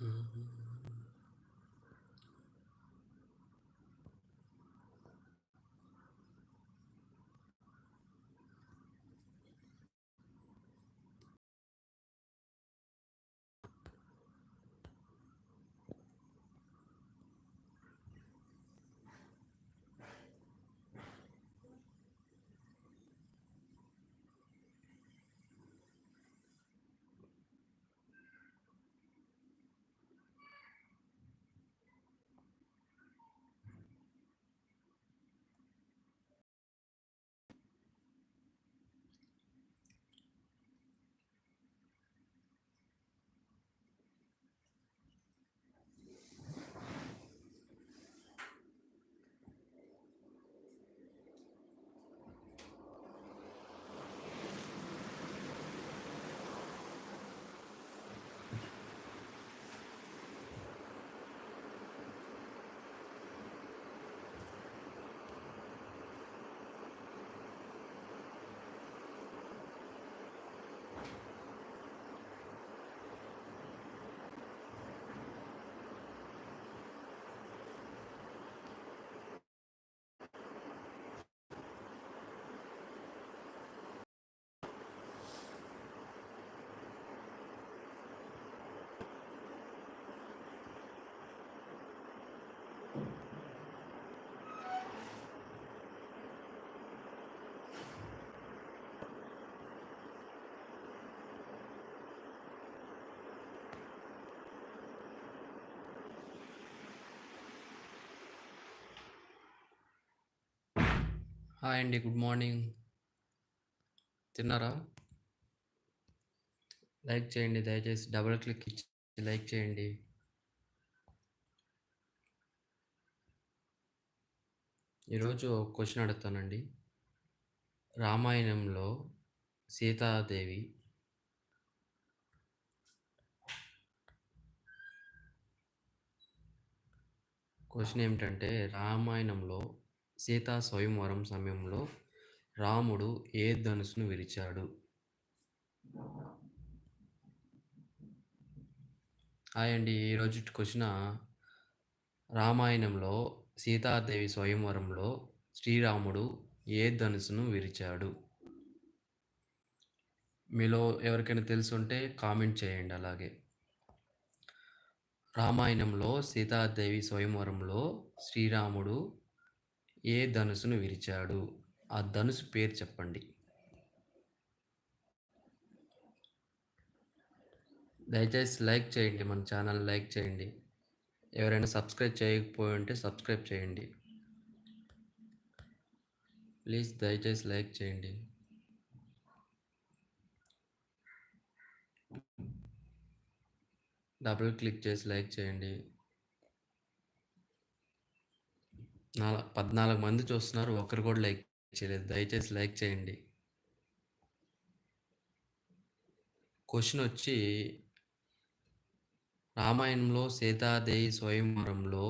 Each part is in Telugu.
嗯。హాయ్ అండి. Good morning. తిన్నారా? లైక్ చేయండి దయచేసి. డబుల్ క్లిక్ ఇచ్చి లైక్ చేయండి. ఈరోజు ఒక అడుగుతానండి. రామాయణంలో సీతాదేవి క్వశ్చన్ ఏమిటంటే రామాయణంలో సీతా స్వయంవరం సమయంలో రాముడు ఏ ధనుసును విరిచాడు? హాయ్ అండి. ఈరోజు క్వెషన రామాయణంలో సీతాదేవి స్వయంవరంలో శ్రీరాముడు ఏ ధనుసును విరిచాడు? మీలో ఎవరికైనా తెలుసుంటే కామెంట్ చేయండి అలాగే. రామాయణంలో సీతాదేవి స్వయంవరంలో శ్రీరాముడు ఏ ధనుసును విరిచాడు? ఆ ధనుసు పేరు చెప్పండి. దయచేసి లైక్ చేయండి. మన ఛానల్ లైక్ చేయండి. ఎవరైనా సబ్స్క్రైబ్ చేయకపోయి ఉంటే సబ్స్క్రైబ్ చేయండి. ప్లీజ్ దయచేసి లైక్ చేయండి. డబుల్ క్లిక్ చేసి లైక్ చేయండి. నాల 14 మంది చూస్తున్నారు. ఒక్కరు కూడా లైక్ చేయలేదు. దయచేసి లైక్ చేయండి. క్వశ్చన్ వచ్చి రామాయణంలో సీతాదేవి స్వయంవరంలో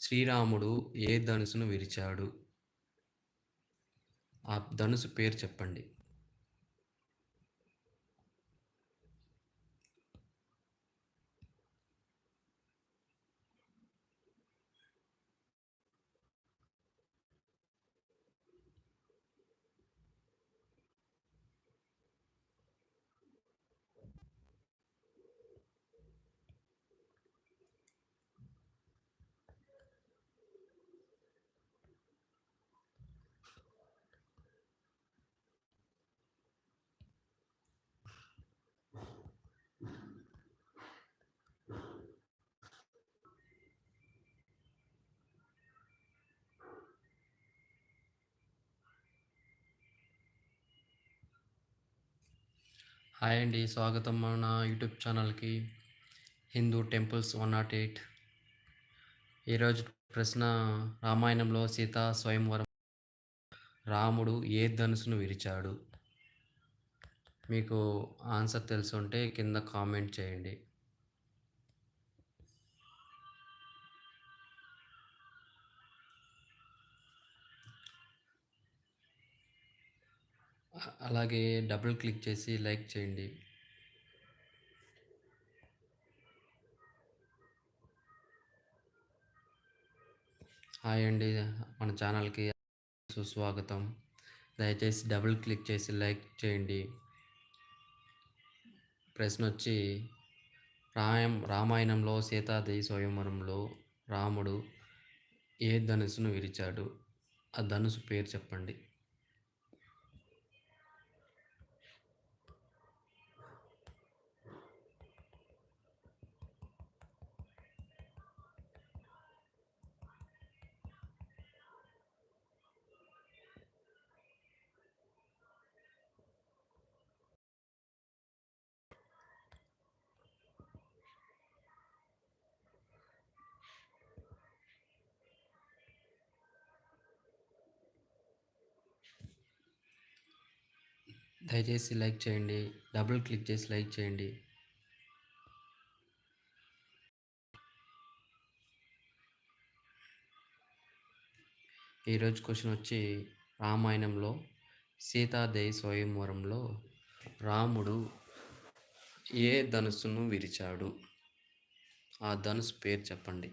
శ్రీరాముడు ఏ ధనుసును విరిచాడు? ఆ ధనుసు పేరు చెప్పండి. హాయ్ అండి. స్వాగతం మన యూట్యూబ్ ఛానల్‌కి. హిందూ టెంపుల్స్ 108 ఈరోజు ప్రశ్న రామాయణంలో సీతా స్వయంవరం రాముడు ఏ ధనుసును విరిచాడు? మీకు ఆన్సర్ తెలిసుంటే కింద కామెంట్ చేయండి. అలాగే డబుల్ క్లిక్ చేసి లైక్ చేయండి. హాయ్ అండి మన ఛానల్కి సుస్వాగతం. దయచేసి డబుల్ క్లిక్ చేసి లైక్ చేయండి. ప్రశ్న వచ్చి రాయం రామాయణంలో సీతాదేవి స్వయంవరంలో రాముడు ఏ ధనుసును విరిచాడు? ఆ ధనుసు పేరు చెప్పండి. దయచేసి లైక్ చేయండి డబుల్ క్లిక్ చేసి లైక్ చేయండి. ఈరోజు క్వశ్చన్ వచ్చి రామాయణంలో సీతాదేవి స్వయంవరంలో రాముడు ఏ ధనుస్సును విరిచాడు? ఆ ధనుసు పేరు చెప్పండి.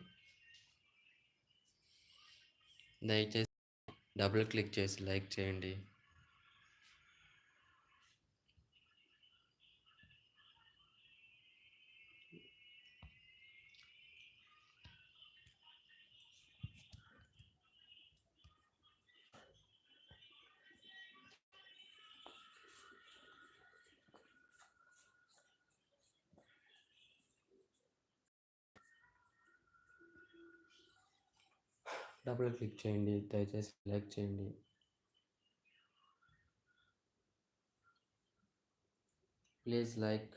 దయచేసి డబుల్ క్లిక్ చేసి లైక్ చేయండి. డబుల్ క్లిక్ చేయండి దయచేసి లైక్ చేయండి. Please like.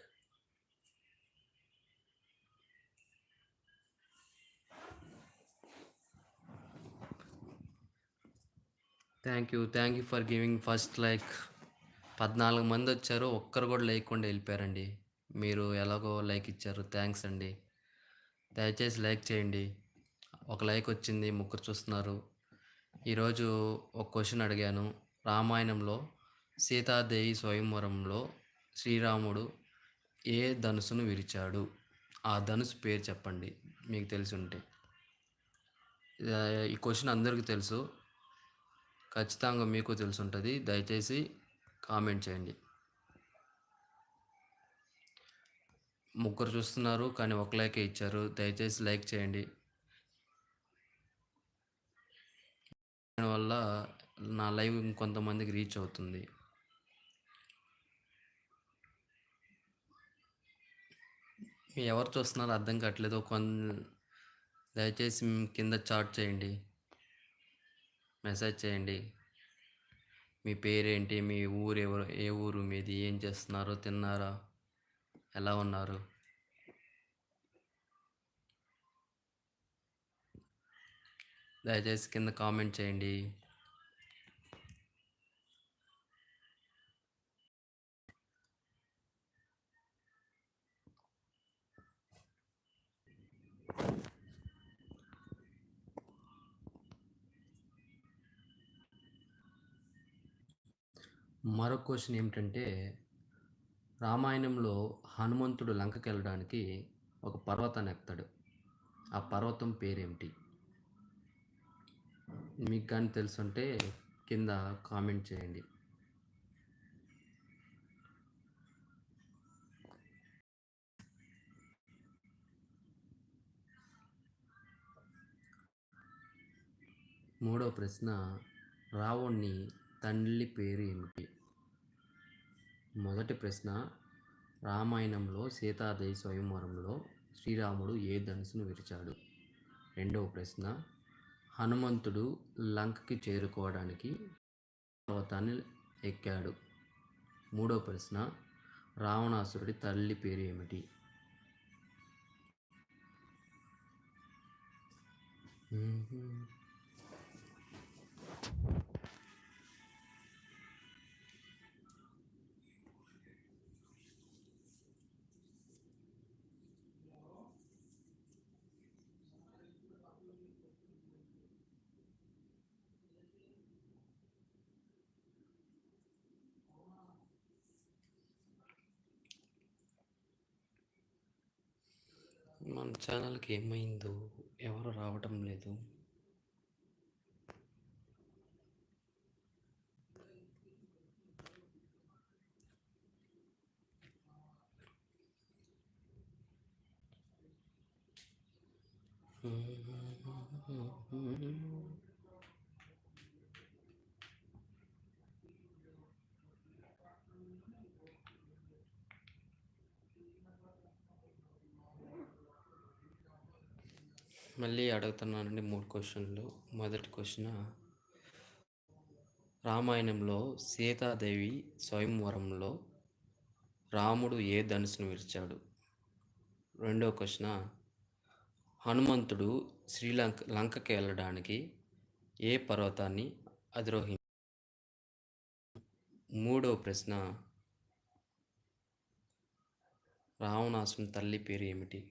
Thank you thank you for giving first like. పద్నాలుగు మంది వచ్చారు ఒక్కరు కూడా లేకుండా వెళ్ళిపోయారండి. మీరు ఎలాగో లైక్ ఇచ్చారు థ్యాంక్స్ అండి. దయచేసి లైక్ చేయండి. ఒక లైక్ వచ్చింది ముగ్గురు చూస్తున్నారు. ఈరోజు ఒక క్వశ్చన్ అడిగాను. రామాయణంలో సీతాదేవి స్వయంవరంలో శ్రీరాముడు ఏ ధనుసును విరిచాడు? ఆ ధనుసు పేరు చెప్పండి మీకు తెలిసి ఉంటే. ఈ క్వశ్చన్ అందరికీ తెలుసు. ఖచ్చితంగా మీకు తెలిసి ఉంటుంది. దయచేసి కామెంట్ చేయండి. ముగ్గురు చూస్తున్నారు కానీ ఒక లైకే ఇచ్చారు. దయచేసి లైక్ చేయండి. దానివల్ల నా లైవ్ ఇంకొంతమందికి రీచ్ అవుతుంది. ఎవరు చూస్తున్నారో అర్థం కావట్లేదు. కొన్ దయచేసి కింద చాట్ చేయండి. మెసేజ్ చేయండి. మీ పేరేంటి? మీ ఊరు ఎవరు? ఏ ఊరు? మీది? ఏం చేస్తున్నారో? తిన్నారా? ఎలా ఉన్నారు? దయచేసి కింద కామెంట్ చేయండి. మరొక క్వశ్చన్ ఏమిటంటే రామాయణంలో హనుమంతుడు లంకకి వెళ్ళడానికి ఒక పర్వతాన్ని ఎక్కుతాడు. ఆ పర్వతం పేరేమిటి? మీకు కానీ తెలుసుంటే కింద కామెంట్ చేయండి. మూడో ప్రశ్న రావణ్ణి తండ్రి పేరు ఏమిటి? మొదటి ప్రశ్న రామాయణంలో సీతాదేవి స్వయంవరంలో శ్రీరాముడు ఏ ధనుసును విరిచాడు? రెండవ ప్రశ్న హనుమంతుడు లంకకి చేరుకోవడానికి పర్వతాన్ని ఎక్కాడు. మూడో ప్రశ్న రావణాసురుడి తల్లి పేరు ఏమిటి? మన ఛానల్కి ఏమైందో ఎవరు రావటం లేదు Mm-hmm. మళ్ళీ అడుగుతున్నానండి మూడు క్వశ్చన్లు. మొదటి క్వశ్చన్ రామాయణంలో సీతాదేవి స్వయంవరంలో రాముడు ఏ ధనుసును విరిచాడు? రెండో క్వశ్చన్ హనుమంతుడు శ్రీలంక లంకకి వెళ్ళడానికి ఏ పర్వతాన్ని అధిరోహి? మూడో ప్రశ్న రావణాసుని తల్లి పేరు ఏమిటి?